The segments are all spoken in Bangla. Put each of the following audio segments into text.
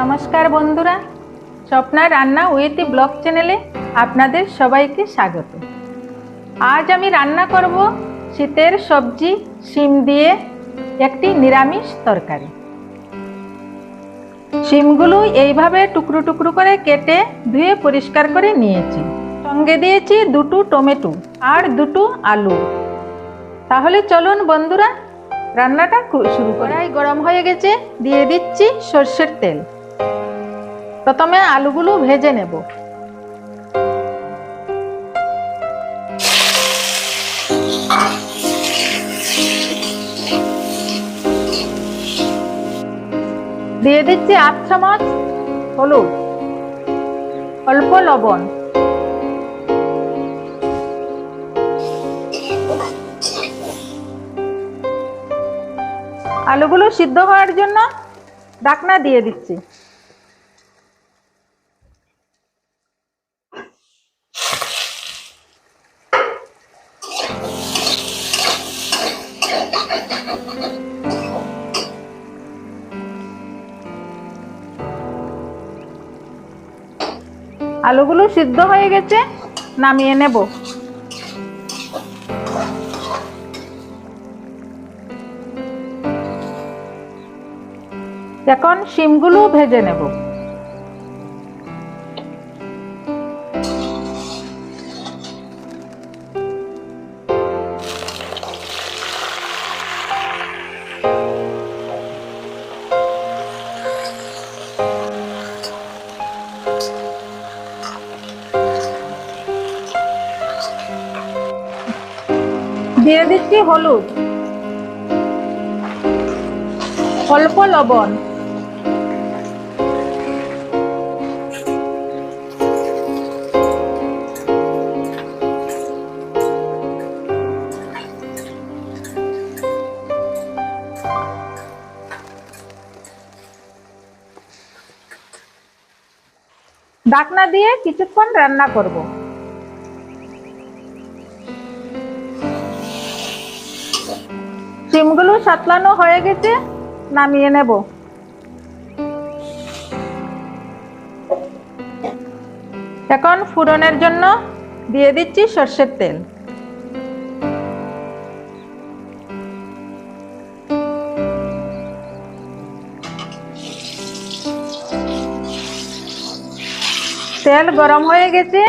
নমস্কার বন্ধুরা, স্বপ্না রান্না উইথ ব্লগ চ্যানেলে আপনাদের সবাইকে স্বাগত। আজ আমি রান্না করব শীতের সবজি, শিম দিয়ে একটি নিরামিষ তরকারি। শিমগুলো এইভাবে টুকরো টুকরো করে কেটে ধুয়ে পরিষ্কার করে নিয়েছি। সঙ্গে দিয়েছি দুটো টমেটো আর দুটো আলু। তাহলে চলুন বন্ধুরা, রান্নাটা শুরু করাই গরম হয়ে গেছে, দিয়ে দিচ্ছি সর্ষের তেল। প্রথমে আলুগুলো ভেজে নেব। দিয়ে দিচ্ছি আট চামচ হলুদ, অল্প লবণ। আলুগুলো সিদ্ধ হওয়ার জন্য ডাকনা দিয়ে দিচ্ছি। আলুগুলো সিদ্ধ হয়ে গেছে নামিয়ে নেব। এখন শিমগুলো ভেজে নেব। দিয়ে দিচ্ছি হলুদ। অল্প লবণ। ডাকনা দিয়ে কিছুক্ষণ রান্না করব। সিমগুলো সাতলানো হয়ে গেছে, নামিয়ে নেব। এখন ফুরনের জন্য দিয়ে দিচ্ছি সর্ষের তেল। তেল গরম হয়ে গেছে,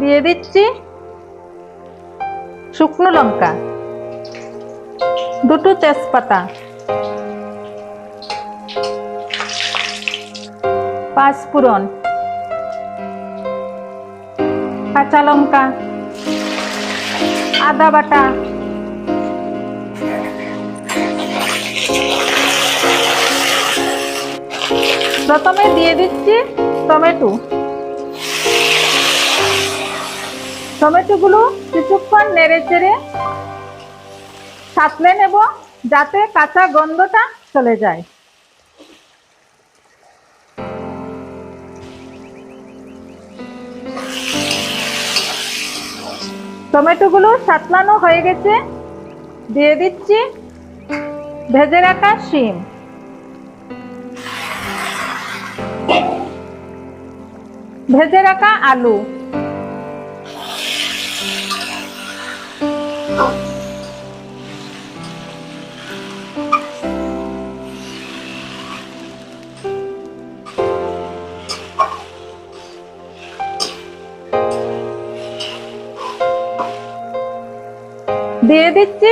দিয়ে দিচ্ছি শুকনো লঙ্কা। দুটো তেজপাতা। পাঁচ পাঁচফোড়ন কাঁচা লঙ্কা। আদা বাটা। প্রথমে দিয়ে দিচ্ছি টমেটো। টমেটোগুলো কিছুক্ষণ নেড়ে চেড়ে সাঁতলে নেব যাতে কাঁচা গন্ধটা চলে যায়। টমেটোগুলো সাতলানো হয়ে গেছে। দিয়ে দিচ্ছি ভেজে রাখা শিম। ভেজে রাখা আলু। দিয়ে দিচ্ছি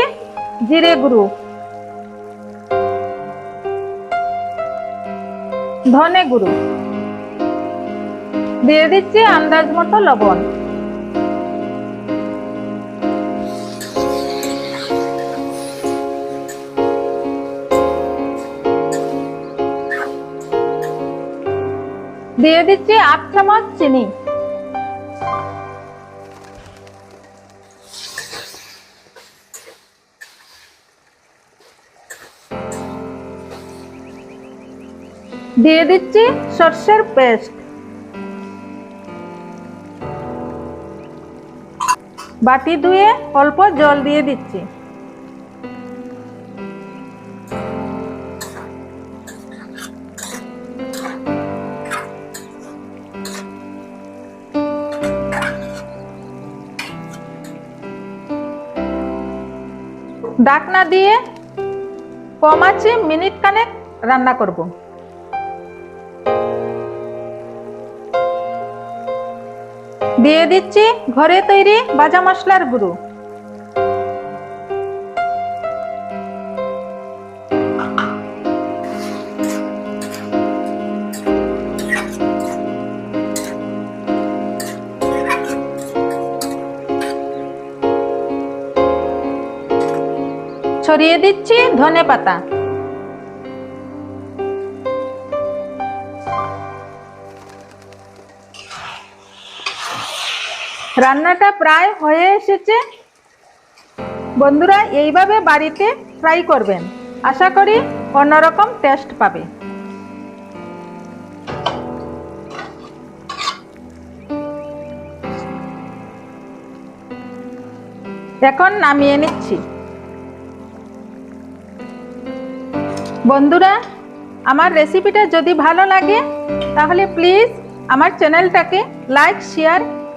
জিরে গুঁড়ো। ধনে গুঁড়ো। দিয়ে দিচ্ছি আন্দাজ মতো লবণ। দিয়ে দিচ্ছি আট চামচ চিনি। দিয়ে দিচ্ছি সর্ষের পেস্ট। বাটি ধুয়ে অল্প জল দিয়ে দিচ্ছি। ডাকনা দিয়ে কম আছে মিনিট কানেক রান্না করব। দিয়ে দিচ্ছি ঘরে তৈরি ভাজা মশলার গুঁড়ো। ছড়িয়ে দিচ্ছি ধনে পাতা। রান্নাটা প্রায় হয়ে এসেছে। বন্ধুরা, এইভাবে বাড়িতে ট্রাই করবেন। আশা করি অন্যরকম টেস্ট পাবে। এখন নামিয়ে নিচ্ছি। বন্ধুরা, আমার রেসিপিটা যদি ভালো লাগে, তাহলে প্লিজ আমার চ্যানেলটাকে লাইক শেয়ার